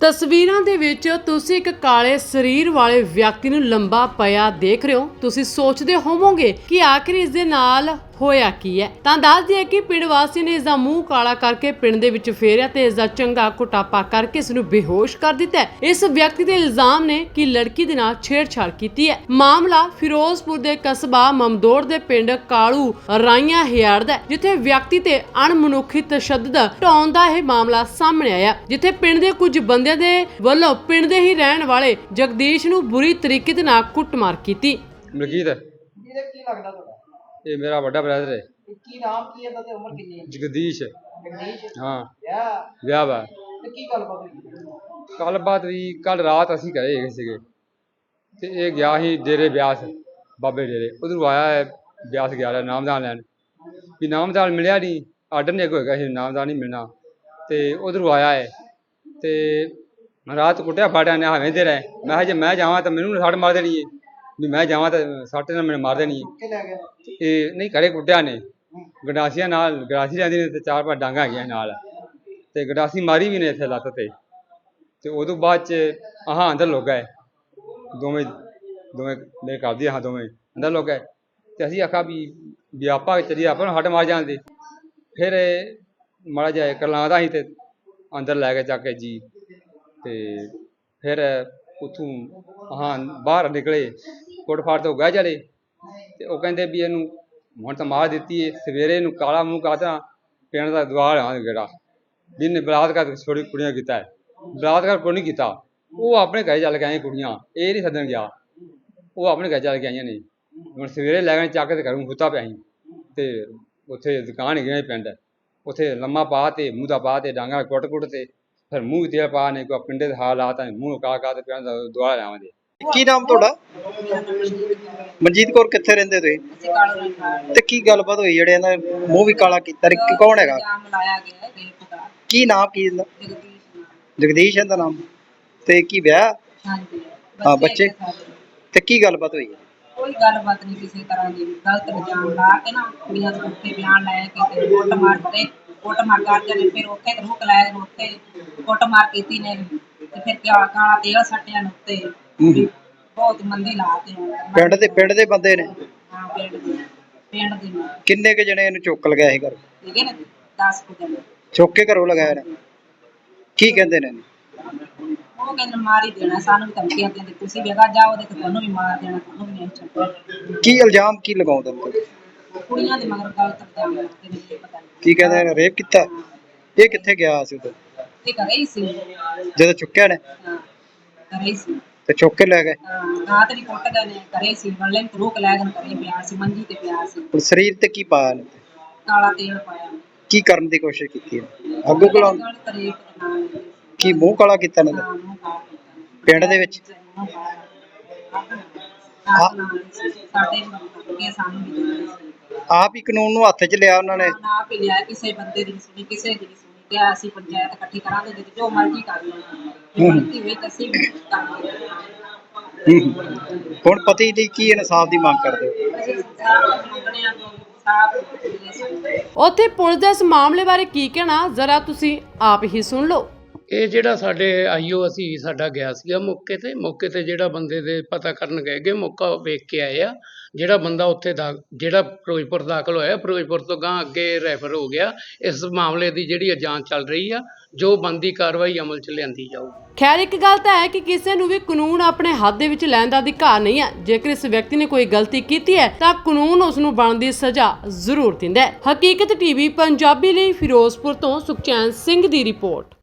ਤਸਵੀਰਾਂ ਦੇ ਵਿੱਚ ਤੁਸੀਂ ਇੱਕ ਕਾਲੇ ਸਰੀਰ ਵਾਲੇ ਵਿਅਕਤੀ ਨੂੰ ਲੰਬਾ ਪਿਆ ਦੇਖ ਰਹੇ ਹੋ। ਤੁਸੀਂ ਸੋਚਦੇ ਹੋਵੋਗੇ ਕਿ ਆਖਿਰ ਇਸ ਦੇ ਨਾਲ ਹੋਇਆ ਕੀ ਹੈ? ਤਾਂ ਦੱਸ ਦਈਏ ਕਿ ਪਿੰਡ ਵਾਸੀ ਨੇ ਇਸ ਦਾ ਮੂੰਹ ਕਾਲਾ ਕਰਕੇ ਪਿੰਡ ਦੇ ਵਿੱਚ ਫੇਰਿਆ ਤੇ ਇਸ ਦਾ ਚੰਗਾ ਕੁਟਾਪਾ ਕਰਕੇ ਇਸ ਨੂੰ ਬੇਹੋਸ਼ ਕਰ ਦਿੱਤਾ ਹੈ। ਇਸ ਵਿਅਕਤੀ ਦੇ ਇਲਜ਼ਾਮ ਨੇ ਕਿ ਲੜਕੀ ਦੇ ਨਾਲ ਛੇੜਛਾੜ ਕੀਤੀ ਹੈ। ਮਾਮਲਾ ਫਿਰੋਜ਼ਪੁਰ ਦੇ ਕਸਬਾ ਮਮਦੋੜ ਦੇ ਪਿੰਡ ਕਾਲੂ ਰਾਈਆਂ ਹਿਆੜ ਦਾ ਜਿੱਥੇ ਵਿਅਕਤੀ ਤੇ ਅਣਮਨੁੱਖੀ ਤਸ਼ੱਦਦ ਢਾਉਣ ਦਾ ਇਹ ਮਾਮਲਾ ਸਾਹਮਣੇ ਆਇਆ ਜਿੱਥੇ ਪਿੰਡ ਦੇ ਕੁਝ ਬੰਦਿਆਂ ਦੇ ਵੱਲੋਂ ਪਿੰਡ ਦੇ ਹੀ ਰਹਿਣ ਵਾਲੇ ਜਗਦੀਸ਼ ਨੂੰ ਬੁਰੀ ਤਰੀਕੇ ਦੇ ਨਾਲ ਕੁੱਟਮਾਰ ਕੀਤੀ। ਮਲਕੀਤ? ਇਹਦਾ ਕੀ ਲੱਗਦਾ ਤੁਹਾਡਾ? ਇਹ ਮੇਰਾ ਵੱਡਾ ਬ੍ਰਦਰ ਹੈ। ਕੀ ਨਾਮ ਕੀ ਹੈ ਤੇ ਉਮਰ ਕਿੰਨੀ ਹੈ? ਜਗਦੀਸ਼। ਜਗਦੀਸ਼? ਹਾਂ। ਵਿਆਹ? ਵਿਆਹ ਵਾ। ਤੇ ਕੀ ਗੱਲਬਾਤ ਹੋਈ? ਕੱਲ ਬਾਤ ਵੀ ਕੱਲ ਰਾਤ ਅਸੀਂ ਘਰੇ ਹੈਗੇ ਸੀਗੇ। ਤੇ ਇਹ ਗਿਆ ਸੀ ਡੇਰੇ ਬਿਆਸ ਬਾਬੇ ਡੇਰੇ। ਉਧਰੋਂ ਆਇਆ ਹੈ ਬਿਆਸ ਗਿਆ ਰਿਹਾ ਨਾਮਦਾਨ ਲੈਣ। ਵੀ ਨਾਮਦਾਨ ਮਿਲਿਆ ਨਹੀਂ ਆਰਡਰ ਨੇ ਹੋਏਗਾ ਸੀ ਨਾਮਦਾਨ ਨਹੀਂ ਮਿਲਣਾ। ਤੇ ਉਧਰੋਂ ਆਇਆ ਹੈ। ਤੇ ਰਾਤ ਕੁੱਟਿਆ ਫਾੜਿਆ ਨੇ ਹਵੇਂ ਦੇ ਰਹੇ। ਮੈਂ ਕਿਹਾ ਜੇ ਮੈਂ ਜਾਵਾਂ ਤਾਂ ਮੈਨੂੰ ਸੱਟ ਮਾਰ ਦੇਣੀ ਹੈ ਵੀ ਮੈਂ ਜਾਵਾਂ ਤਾਂ ਸੱਟ ਨਾਲ ਮੈਨੂੰ ਮਾਰ ਦੇਣੀ ਹੈ ਕਿ ਲੈ ਗਿਆ ਇਹ ਨਹੀਂ ਘਰੇ ਕੁੱਟਿਆ ਨੇ ਗੰਡਾਸੀਆਂ ਨਾਲ ਗੰਡਾਸੀ ਰਹਿੰਦੀ ਨੇ ਤੇ ਚਾਰ ਪੰਜ ਡਾਂਗਾ ਹੈਗੀਆਂ ਨਾਲ। ਤੇ ਗੰਡਾਸੀ ਮਾਰੀ ਵੀ ਨੇ ਇੱਥੇ ਲੱਤ ਤੇ। ਤੇ ਉਦੋਂ ਬਾਅਦ ਚ ਆਹ ਅੰਦਰ ਲੁੱਕ ਗਏ। ਦੋਵੇਂ ਦੋਵੇਂ ਮੇਰੇ ਘਰ ਦੀ ਆਹ ਦੋਵੇਂ ਅੰਦਰ ਲੁੱਕ ਗਏ। ਤੇ ਅਸੀਂ ਆਖਿਆ ਵੀ ਵੀ ਆਪਾਂ ਚਲੀ ਆਪਾਂ ਨੂੰ ਹੱਟ ਮਾਰ ਜਾਂਦੇ ਫਿਰ ਇਹ ਮਾੜਾ ਜਿਹਾ ਕਰਲਾਉਂਦਾ ਸੀ ਤੇ ਅੰਦਰ ਲੈ ਕੇ ਚੱਕ ਕੇ ਜੀ। ਤੇ ਫਿਰ ਉਥੋਂ ਹਾਂ ਬਾਹਰ ਨਿਕਲੇ। ਕੋਟ ਫਾੜ ਤੋਂ ਗਏ ਚਲੇ ਤੇ ਉਹ ਕਹਿੰਦੇ ਵੀ ਇਹਨੂੰ ਹੁਣ ਤਾਂ ਮਾਰ ਦਿੱਤੀ ਏ, ਸਵੇਰੇ ਇਹਨੂੰ ਕਾਲਾ ਮੂੰਹ ਕਾਤਾ ਪਿੰਡ ਦਾ ਦਵਾਲ ਆ ਗੇੜਾ ਵੀ ਇਹਨੇ ਬਲਾਤਕਾਰ ਛੋੜੀ ਕੁੜੀਆਂ ਕੀਤਾ ਹੈ। ਬਲਾਤਕਾਰ ਕੋਈ ਨਹੀਂ ਕੀਤਾ। ਉਹ ਆਪਣੇ ਘਰੇ ਚੱਲ ਕੇ ਆਏ ਕੁੜੀਆਂ, ਇਹ ਨਹੀਂ ਸੱਦਣ ਗਿਆ। ਉਹ ਆਪਣੇ ਘਰ ਚੱਲ ਕੇ ਆਈਆਂ ਨੇ। ਹੁਣ ਸਵੇਰੇ ਲੈ ਗਏ, ਚੱਕ ਕੇ ਘਰੋਂ ਹੁੱਤਾ ਪਿਆ ਸੀ ਤੇ ਉੱਥੇ ਦੁਕਾਨ ਹੈਗੀ ਨੇ ਪਿੰਡ। ਉੱਥੇ ਲੰਮਾ ਪਾ ਤੇ ਮੂੰਹ ਦਾ ਪਾ ਤੇ, ਡਾਂਗਾ ਕੁੱਟ ਕੁੱਟ ਤੇ, ਫਿਰ ਮੂੰਹ ਤੇ ਪਾ ਨੇ ਕੋ ਪਿੰਡੇ ਦੇ ਹਾਲਾਤ ਹੈ ਮੂੰਹ ਕਾ ਕਾ ਤੇ ਪਿੰਡ ਦਾ ਦੁਆਲਾ ਲਾਵਾਂਗੇ ਕੀ ਨਾਮ ਤੁਹਾਡਾ? ਮਨਜੀਤ ਕੌਰ ਕਿੱਥੇ ਰਹਿੰਦੇ ਤੁਸੀਂ? ਅਸੀਂ ਕਾਲੂ ਤੇ ਕੀ ਗੱਲਬਾਤ ਹੋਈ ਜਿਹੜੇ ਇਹਨਾਂ ਨੇ ਮੂੰਹ ਵੀ ਕਾਲਾ ਕੀਤਾ? ਕਿ ਕੌਣ ਹੈਗਾ? ਲਾਇਆ ਗਿਆ ਹੈ ਕੀ ਨਾਮ ਕੀ ਇਹਦਾ? ਜਗਦੀਸ਼ ਜਗਦੀਸ਼ ਇਹਦਾ ਨਾਮ? ਤੇ ਕੀ ਵਿਆਹ? ਹਾਂਜੀ। ਹਾਂ, ਬੱਚੇ? ਹੈਗੇ ਸਾਡੇ। ਤੇ ਕੀ ਗੱਲਬਾਤ ਹੋਈ? ਕੋਈ ਗੱਲਬਾਤ ਨਹੀਂ ਕਿਸੇ ਤਰ੍ਹਾਂ ਦੀ। ਗਲਤ ਇਲਜ਼ਾਮ ਲਾ ਕੇ ਨਾ ਕੁੜੀਆਂ ਦੇ ਉੱਤੇ ਬਿਆਨ ਲੈ ਕੇ ਤੇ ਕੁੱਟ ਮਾਰ ਕੁੱਟ ਮਾਰ ਕਰਦੇ ਨੇ ਫਿਰ ਉੱਥੇ ਤੇ ਰੁਕ ਲਾਇਆ ਉੱਥੇ ਕੁੱਟ ਮਾਰ ਕੀਤੀ ਨੇ। ਤੇ ਫਿਰ ਕਿਆ ਕਾਲਾ ਤੇਲ ਸੱਟਿਆ ਨੇ ਉੱਤੇ। ਹੂੰ। ਬਹੁਤ ਮੰਦੀ ਲਾਤੇ ਪਿੰਡ ਦੇ ਪਿੰਡ ਦੇ ਬੰਦੇ ਨੇ? ਹਾਂ ਪਿੰਡ ਦੇ ਪਿੰਡ ਦੇ ਨੇ। ਕਿੰਨੇ ਕੇ ਜਣੇ ਇਹਨੂੰ ਚੁੱਕ ਲਗਾਇਆ ਸੀ ਘਰ? ਠੀਕ ਹੈ ਨਾ? 10 ਕੁ ਜਣੇ। ਚੁੱਕ ਕੇ ਘਰੋਂ ਲਗਾਇਆ ਨੇ? ਕੀ ਕਹਿੰਦੇ ਨੇ? ਉਹ ਕਹਿੰਦੇ ਮਾਰ ਹੀ ਦੇਣਾ ਸਾਨੂੰ ਵੀ ਧਮਕੀਆਂ ਦਿੰਦੇ। ਤੁਸੀਂ ਵੀ ਅਗਾ ਜਾਓ ਤੇ ਤੁਹਾਨੂੰ ਵੀ ਮਾਰ ਦੇਣਾ ਤੁਹਾਨੂੰ ਵੀ ਨਹੀਂ ਛੱਡਣਾ। ਕੀ ਇਲਜ਼ਾਮ ਕੀ ਲਗਾਉਂਦੇ ਨੇ? ਤੁਸੀਂ? ਕੁੜੀਆਂ ਦੇ ਮਗਰ ਗਲਤ ਇਲਜ਼ਾਮ ਲਾਉਂਦੇ ਨੇ ਇਹ ਪਤਾ ਨਹੀਂ। ਕੀ ਕਹਿੰਦੇ ਨੇ? ਰੇਪ ਕੀਤਾ? ਇਹ ਕਿੱਥੇ ਗਿਆ ਸੀ ਉਦੋਂ? ਇਹ ਘਰੇ ਹੀ ਸੀ। ਜਦੋਂ ਚੁੱਕਿਆ ਨੇ? ਹਾਂ ਘਰੇ ਹੀ ਸੀ। ਤੇ ਚੁੱਕ ਕੇ ਲੈ ਗਏ। ਹਾਂ, ਰਾਤ ਨਹੀਂ ਕੁੱਟ ਗਏ ਨੇ ਘਰੇ ਹੀ ਸੀ ਬੱਲੇ ਨੂੰ ਰੋਕ ਲੈ ਗਏ ਘਰੇ ਪਿਆ ਸੀ ਮੰਜੀ ਤੇ ਪਿਆ ਸੀ। ਹੁਣ ਸਰੀਰ ਤੇ ਕੀ ਪਾਇਆ ਨੇ? ਕਾਲਾ ਤੇਲ ਪਾਇਆ। ਕੀ ਕਰਨ ਦੀ ਕੋਸ਼ਿਸ਼ ਕੀਤੀ ਹੈ? ਅੱਗੋਂ ਕੋਲ। ਕੀ ਮੂੰਹ ਕਾਲਾ ਕੀਤਾ ਨੇ। ਪਿੰਡ ਦੇ ਵਿੱਚ। ਆਪ ਹੀ ਸੀ। ਸਾਡੇ ਵੀ ਧਮਕੀਆਂ ਸਾਨੂੰ ਵੀ ਦਿੰਦੇ ਸੀ। ਆਪ ਹੀ ਕਾਨੂੰਨ ਨੂੰ ਹੱਥ 'ਚ ਲਿਆ ਉਹਨਾਂ ਨੇ? ਨਾ ਵੀ ਲਿਆ ਕਿਸੇ ਬੰਦੇ ਦੀ ਨੀ ਸੁਣੀ ਕਿਸੇ ਦੀ ਨੀ ਸੁਣੀ ਕਿਹਾ ਅਸੀਂ ਪੰਚਾਇਤ ਇਕੱਠੀ ਕਰਾਂਗੇ ਤੇ ਜੋ ਮਰਜ਼ੀ ਕਰ ਲੈਣਾ ਜੇ ਗਲਤੀ ਹੋਈ ਤਾਂ ਅਸੀਂ ਵੀ ਕਰਾਂਗੇ। ਹੂੰ। ਹੁਣ ਪਤੀ ਲਈ ਕੀ ਇਨਸਾਫ ਦੀ ਮੰਗ ਕਰਦੇ ਹੋ? ਅਸੀਂ ਸਾਫ਼ ਮੰਗਣੇ ਆ ਸਾਫ਼ ਮਿਲੇ ਸਾਨੂੰ ਉੱਥੇ ਪੁਲਿਸ ਦਾ ਇਸ ਮਾਮਲੇ ਬਾਰੇ ਕੀ ਕਹਿਣਾ? ਜ਼ਰਾ ਤੁਸੀਂ ਆਪ ਹੀ ਸੁਣ ਲਓ। ਇਹ ਜਿਹੜਾ ਸਾਡੇ ਆਈਓ ਅਸੀਂ, ਸਾਡਾ ਗਿਆ ਸੀਗਾ ਮੌਕੇ ਤੇ ਮੌਕੇ ਤੇ ਜਿਹੜਾ ਬੰਦੇ ਦੇ ਪਤਾ ਕਰਨ ਗਏ ਗੇ ਮੌਕਾ ਵੇਖ ਕੇ ਆਏ ਆ, ਜਿਹੜਾ ਬੰਦਾ ਉੱਥੇ ਦਾ ਜਿਹੜਾ ਫਿਰੋਜ਼ਪੁਰ ਦਾਖਲ ਹੋਇਆ, ਫਿਰੋਜ਼ਪੁਰ ਤੋਂ ਗਾਂ ਅੱਗੇ ਰੈਫਰ ਹੋ ਗਿਆ, ਇਸ ਮਾਮਲੇ ਦੀ ਜਿਹੜੀ ਜਾਂਚ ਚੱਲ ਰਹੀ ਆ, ਜੋ ਬੰਦੀ ਕਾਰਵਾਈ ਅਮਲ ਚ ਲਿਆਂਦੀ ਜਾਊਗੀ ਖੈਰ, ਇੱਕ ਗੱਲ ਤਾਂ ਹੈ ਕਿ ਕਿਸੇ ਨੂੰ ਵੀ ਕਾਨੂੰਨ ਆਪਣੇ ਹੱਥ ਦੇ ਵਿੱਚ ਲੈਣ ਦਾ ਅਧਿਕਾਰ ਨਹੀਂ ਹੈ। ਜੇਕਰ ਇਸ ਵਿਅਕਤੀ ਨੇ ਕੋਈ ਗਲਤੀ ਕੀਤੀ ਹੈ, ਤਾਂ ਕਾਨੂੰਨ ਉਸ ਨੂੰ ਬਣਦੀ ਸਜ਼ਾ ਜ਼ਰੂਰ ਦਿੰਦਾ ਹੈ। ਹਕੀਕਤ ਟੀਵੀ, ਪੰਜਾਬੀ ਲਈ ਫਿਰੋਜ਼ਪੁਰ ਤੋਂ ਸੁਖਚੈਨ ਸਿੰਘ ਦੀ ਰਿਪੋਰਟ।